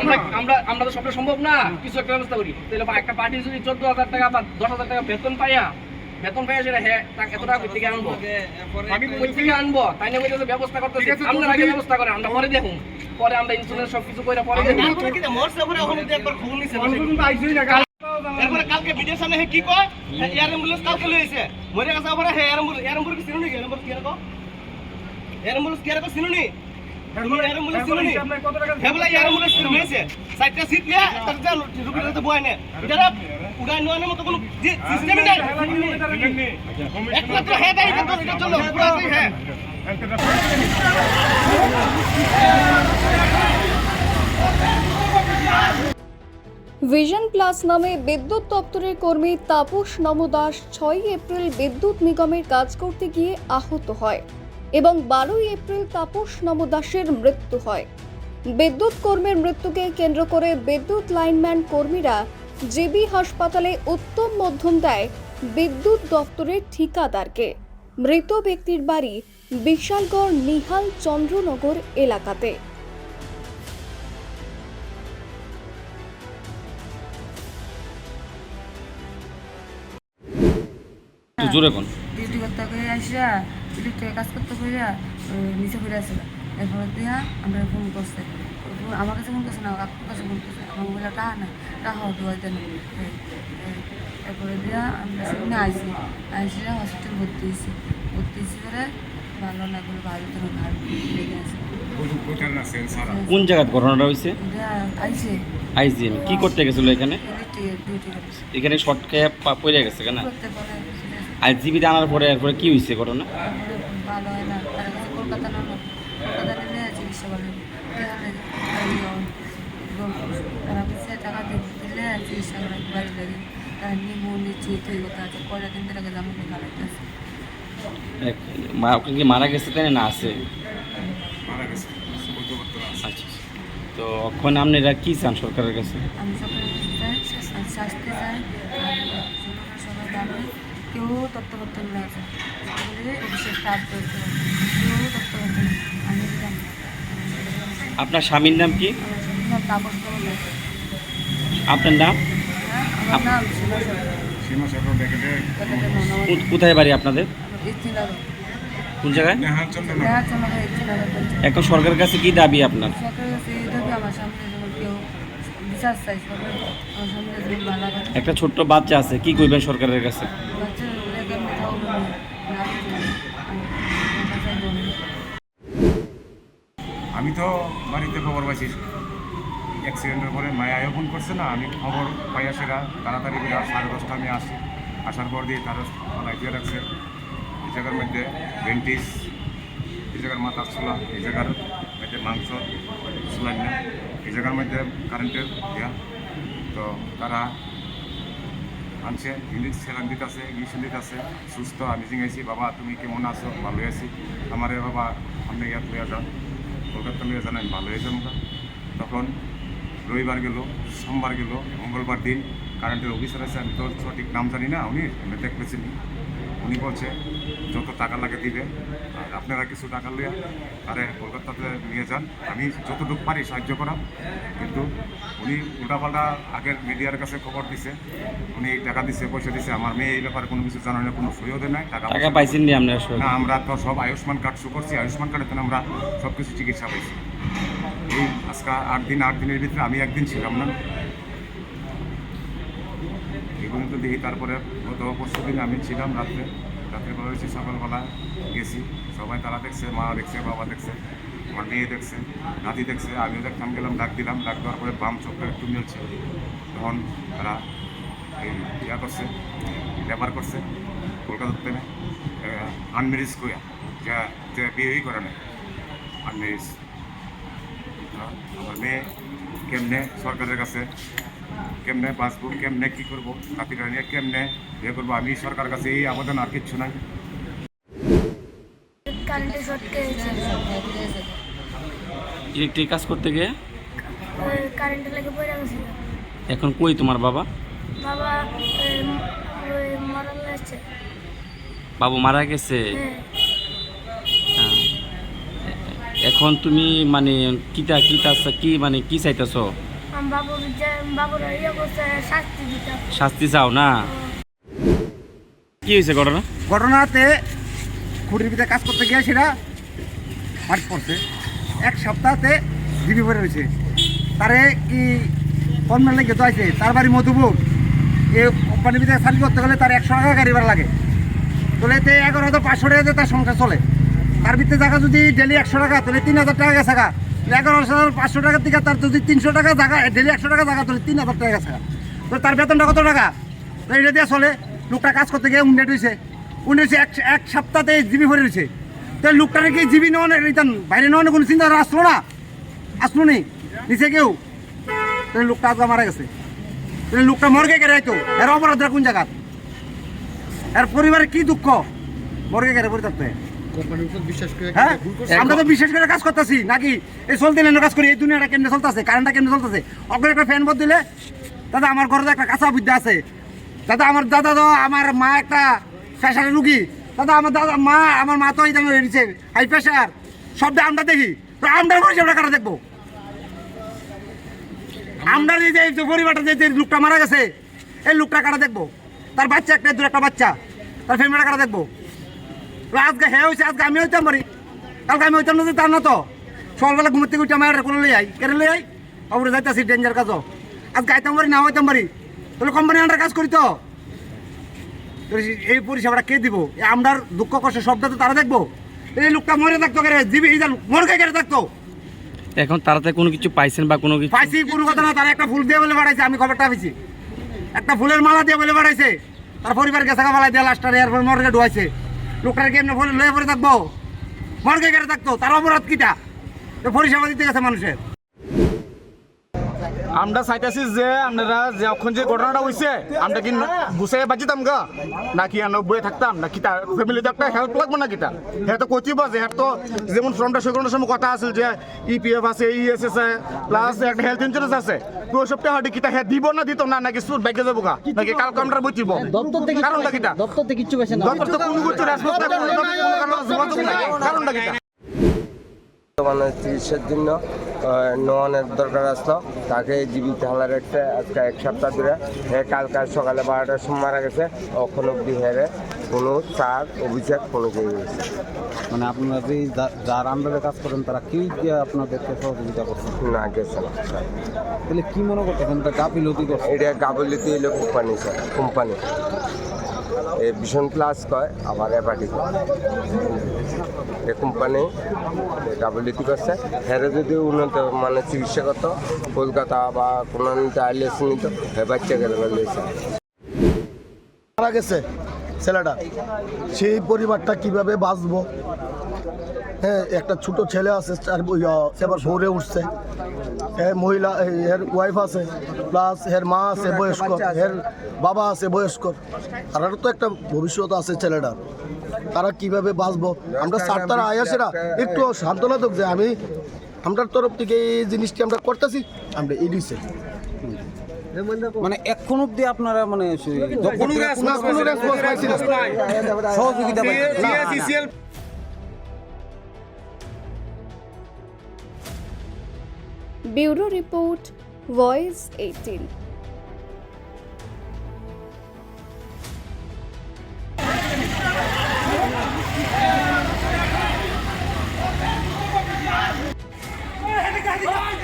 আমরা আমরা আমরা তো সবটা সম্ভব না। কিছু একটা ব্যবস্থা করি। তাহলে একটা পার্টি যদি চোদ্দ হাজার টাকা বা দশ হাজার টাকা বেতন পাইয়া বেতন পাইয়া সেটা হ্যাঁ এত টাকা কই থেকে আনব? আমি কই থেকে আনব? তাই না কইতেছে ব্যবস্থা করতেছি। আমরা আগে ব্যবস্থা করে আমরা পরে আমরা ইন্স্যুরেন্স সবকিছু করে পরে দেখুন। এরপরে কালকে ভিডিওর সামনে হে কি কয়? এয়ার অ্যাম্বুলেন্স কালকে লইছে। মরে গেছে আবার হে এয়ার অ্যাম্বুলেন্স এয়ার অ্যাম্বুলেন্স কি রাখো এয়ার অ্যাম্বুলেন্স কি? অ্যাম্বুলেন্স চিনুনি হেবলা এয়ার চিনুনি হইছে সাইডটা সিট লিয়া তার যা রুগীরা তো বয় না। এটা উড়াই নেওয়ার মতো কোনো সিস্টেমই নাই। একমাত্র হে দায়ী এটার জন্য হ্যাঁ। ভিশন প্লাস নামে বিদ্যুৎ দপ্তরের কর্মী তাপস নমদাস ছয়ই এপ্রিল বিদ্যুৎ নিগমের কাজ করতে গিয়ে আহত হয়। এবং বারোই এপ্রিল তাপস নবদাসের মৃত্যু হয়। বিদ্যুৎ কর্মীর মৃত্যুকে কেন্দ্র করে বিদ্যুৎ লাইনম্যান কর্মীরা জেবি হাসপাতালে উত্তম মধ্যম দেয় বিদ্যুৎ দপ্তরের ঠিকাদারকে। মৃত ব্যক্তির বাড়ি বিশালগড় নিহাল চন্দ্রনগর এলাকাতে। জোরে কোন ডিউটি করতে করে ডিউটি কাজ করতে করে নিচে ঘুরে আসছিল এরপরে দিয়া আমরা ফোন করছে। আমার কাছে ফোন করছে না কাকুর কাছে ফোন করছে। আমার বলে টাকা না টাকা দেওয়া দেন এরপরে দিয়া আমরা সেখানে আইসি আইসিরা হসপিটাল ভর্তি হয়েছি। ভর্তি হয়েছি করে ভালো না করে ভালো তো লেগে আছে কোন জায়গায় ঘটনাটা হয়েছে? আইসে। কি করতে গেছিল এখানে? ইলেকট্রিক এখানে শর্ট খেয়ে পা- পড়ে গেছে কেন? পারে আইজিবিতে আনার পরে এরপরে কি হয়েছে ঘটনা? ভালো হয় না। তারা কাছে কলকাতা না কলকাতা নিয়ে চিকিৎসা করে তারা কাছে টাকা দিলে চিকিৎসা করে বাড়ি লাগে তারা নিমু নিচে তৈরি করতে আছে কয়টা দিন ধরে জামা নিয়ে খালাইতেছে মা- ওকে কি মারা গেছে তাই না আছে? আচ্ছা তো এখন আপনারা কি চান সরকারের কাছে? আমি আর চাই কেউ তত্ত্বাবধান না। আছে কাজ করতে কেউ তত্ত্বাবধান আমি জানি আপনার স্বামীর নাম কি? আপনার নাম? কোথায় বাড়ি আপনাদের? কোন জায়গায়? এখন সরকারের কাছে কি দাবি আপনার? সরকারের কাছে এই দাবি আমার সামনে কেউ একটা ছোট্ট বাচ্চা আছে কি করবেন সরকারের কাছে? না আমি না তো বাড়িতে খবর পাইছি অ্যাক্সিডেন্টের পরে মায়া ফোন করছে না আমি খবর পাই সেটা তাড়াতাড়ি করে আর সাড়ে দশটা আমি আসি। আসার পর দিয়ে তারা লাইটিয়ে রাখছে। এই জায়গার মধ্যে ভেন্টিস এই জায়গার মাথা ছোলা এই জায়গার মধ্যে মাংস ছোলাই না এই জায়গার মধ্যে কারেন্টের ইয়া। তো তারা আনছে ইংলিশ সেলান দিতেছে, ইংলিশ দিতেছে। সুস্থ, আমি জিঙ্গাইছি বাবা, তুমি কেমন আছো? ভালো আছি। আমারে বাবা, আপনি ইয়াত লইয়া যান। কলকাতা লইয়া যান, আমি ভালো হয়েছি তখন রবিবার গেল, সোমবার গেল, মঙ্গলবার দিন কারেন্টের অফিসার আছে, আমি তো সঠিক নাম জানি না, উনি আমি দেখতেছি উনি বলছে যত টাকা লাগে দিবে আর আপনারা কিছু টাকা লইয়া আরে কলকাতাতে নিয়ে যান। আমি যতটুকু পারি সাহায্য করা কিন্তু উনি উল্টাপাল্টা আগের মিডিয়ার কাছে খবর দিছে। উনি টাকা দিছে পয়সা দিছে। আমার মেয়ে এই ব্যাপারে কোনো কিছু জানা না কোনো দেয় নাই টাকা টাকা পাইছেন নি আপনার না আমরা তো সব আয়ুষ্মান কার্ড শু করছি। আয়ুষ্মান কার্ডের জন্য আমরা সব কিছু চিকিৎসা পাইছি। এই আজকে আট দিন আট দিনের ভিতরে আমি একদিন ছিলাম না। এই তো দেখি, তারপরে গত পরশু দিন আমি ছিলাম রাত্রে। রাত্রেবেলা হয়েছে, সকালবেলা গেছি। সবাই তারা দেখছে, মা দেখছে, বাবা দেখছে, আমার মেয়ে দেখছে, নাতি দেখছে, আমিও দেখতাম, গেলাম, ডাক দিলাম। ডাক দেওয়ার পরে বাম চোখটা একটু মিলছে। তখন তারা ইয়া করছে ব্যাপার করছে কলকাতাতে আনমেরিজ কইয়া যা, যে বিয়েই করে না আনমেরিজ আমার মেয়ে কেমনে সরকারের কাছে কেমনে বাঁচবো কেমনে কী করব নাতিটা নিয়ে কেমনে ইয়ে করব আমি সরকারের কাছে এই আবেদন আর কিচ্ছু নাই। ইলেকট্রিক কাজ করতে গিয়ে? কারেন্টের লাগে পড়ে গেছিল এখন কই তোমার বাবা? বাবা মারা গেছে। বাবু মারা গেছে? হ্যাঁ। হ্যাঁ। এখন তুমি মানে কিতা কিতা কি মানে কি চাইতেছ? ইয়ে শাস্তি চাও না? কি হয়েছে ঘটনা? ঘটনাতে খুঁটির ভিতরে কাজ করতে গিয়ে সেটা মাঠ পড়ছে। এক সপ্তাহতে জিবি পড়ে রয়েছে। তারে কি কর্মের লেগে যাইছে তার বাড়ি মধুপুর। এই কোম্পানির ভিতরে সার্ভিস করতে গেলে তার একশো টাকা গাড়ি ভাড়া লাগে। তাহলে এতে এগারো হাজার পাঁচশো টাকাতে তার সংসার চলে। তার ভিতরে জায়গা যদি ডেলি একশো টাকা তাহলে তিন হাজার টাকা গেছে টাকা এগারো হাজার পাঁচশো টাকার থেকে তার যদি তিনশো টাকা জায়গা ডেলি একশো টাকা জায়গা, তাহলে তিন হাজার টাকা গেছে। তো তার বেতনটা কত টাকা? তো এটা দিয়ে চলে, লোকটা কাজ করতে গিয়ে উন্নেট হয়েছে। উন্নেট এক এক সপ্তাহতে জিবি ভরে রয়েছে। তো লোকটাকে কি জিবি নেওয়ার রিটার্ন বাইরে নেওয়ার কোনো চিন্তা আসলো না? আসলো নি? নিচে কেউ? তাহলে লোকটা আজকে মারা গেছে। তাহলে লোকটা মর্গে গেলে তো, এর অপরাধটা কোন জায়গা এর পরিবারের কি দুঃখ? মর্গে গেলে পরিত্যক্ত হয়ে। হ্যাঁ? আমরা তো বিশেষ করে কাজ করতেছি। নাকি এই চলতে কাজ করি এই দুনিয়াটা কেমনে চলতেছে কারেন্টটা কেমনে চলতেছে? অগ্রে একটা ফ্যান বদ দিলে দাদা আমার ঘরে একটা কাঁচা বিদ্যা আছে। দাদা আমার দাদা তো আমার মা একটা প্রেশারের রুগী। দাদা আমার দাদা মা আমার মা তো এই দামে রয়েছে। হাই প্রেশার সবটা আমরা দেখি। তো আমরা পরিষেবাটা কারা দেখব? আমরা যে পরিবারটা যে লোকটা মারা গেছে এই লোকটা কারা দেখব? তার বাচ্চা একটা দু একটা বাচ্চা। তার ফ্যামিলিটা কারা দেখব? আজকে হ্যাঁ হয়েছে আজকে আমি হইতাম পারি কালকে আমি হইতাম না তার না তো। সকালবেলা ঘুমতে ঘুরতে আমার কোনো লই আই কেন লই আই অবরে যাইতাছি ডেঞ্জার কাজও আজকে আইতাম পারি না হইতাম পারি তাহলে কোম্পানি আন্ডার কাজ করি তো। এই পরিষেবাটা কে দিব? এই আমরার দুঃখ কষ্ট শব্দ তো তারা দেখব। এই লোকটা মরে থাকতো কেন জিবি এই মরকে কেটে থাকতো। এখন তারাতে কোনো কিছু পাইছেন বা কোনো কিছু পাইছি কোনো কথা না তারা একটা ফুল দিয়ে বলে বাড়াইছে আমি খবরটা পেয়েছি একটা ফুলের মালা দিয়ে বলে বাড়াইছে। তার পরিবার গেছে মালা দিয়ে লাস্টার এরপর মর্গে ঢুয়াইছে লোকটার কি এমনি লয়ে পরে থাকব? মর্গে গেড়ে থাকতো, তার অপরাধ কিটা? পরিষেবা দিতে গেছে মানুষের। আমরা চাইতেছি যে আপনারা যখন যে ঘটনাটা হয়েছে আমরা কি গুছাই বাঁচিতাম গা? নাকি বয়ে থাকতাম? না কিতা ফ্যামিলিতে একটা হেল্প লাগবে না কিতা হ্যাঁ তো কচি বাজে হ্যাঁ তো যেমন ফ্রমটা সেগুলোর সময় কথা আছে যে ইপিএফ আছে ইএস আছে প্লাস একটা হেলথ ইন্স্যুরেন্স আছে। তো ওই সপ্তাহে হয়তো কিতা হ্যাঁ দিব না দিত না নাকি সুর ব্যাগে যাব গা? নাকি কালকে আমরা বইতিব কারণটা কিতা দপ্তর থেকে কিচ্ছু বেশি না। দপ্তর তো কোনো কিছু রেসপন্স কারণটা কিতা? মানে চিকিৎসার জন্য নোয়ানের দরকার আসলো। তাকে জীবিত হালা রেখে আজকে এক সপ্তাহ ধরে। হে কালকে সকালে বারোটার সময় মারা গেছে। অখন অব্দি হেরে কোনো চার অভিযোগ কোনো কেউ গেছে। মানে আপনারা যে যার আন্ডারে কাজ করেন তারা কেউই কি আপনাদেরকে সহযোগিতা করছে? না গেছে না। তাহলে কি মনে করতেছেন? এটা গাফিলতি করছে। এটা গাবলিতে এলো কোম্পানি স্যার কোম্পানি এ ভীষণ প্লাস কয় আবার এপাটি কয়। এ কোম্পানি গাবলিতি করছে। হেরে যদি উন্নত মানে চিকিৎসা করতো, কলকাতা বা কোনো আইলেস নিত, হে বাচ্চা গেলে মারা গেছে ছেলেটা। সেই পরিবারটা কীভাবে বাঁচবো? হ্যাঁ একটা ছোট ছেলে আছে এবার ভোরে উঠছে। এর মহিলা এর ওয়াইফ আছে প্লাস এর মা আছে, বয়স্ক। এর বাবা আছে, বয়স্ক। তারারও তো একটা ভবিষ্যৎ আছে ছেলেটার। তারা কীভাবে বাঁচবো? আমরা স্যার তারা আয়াসেরা একটু সান্ত্বনা দেব যে আমি আমরার তরফ থেকে এই জিনিসটি আমরা করতেছি আমরা এড়িয়েছি মানে এখন অব্দি আপনারা মানে। সহযোগিতা bureau report voice eighteen. Ready? Oh,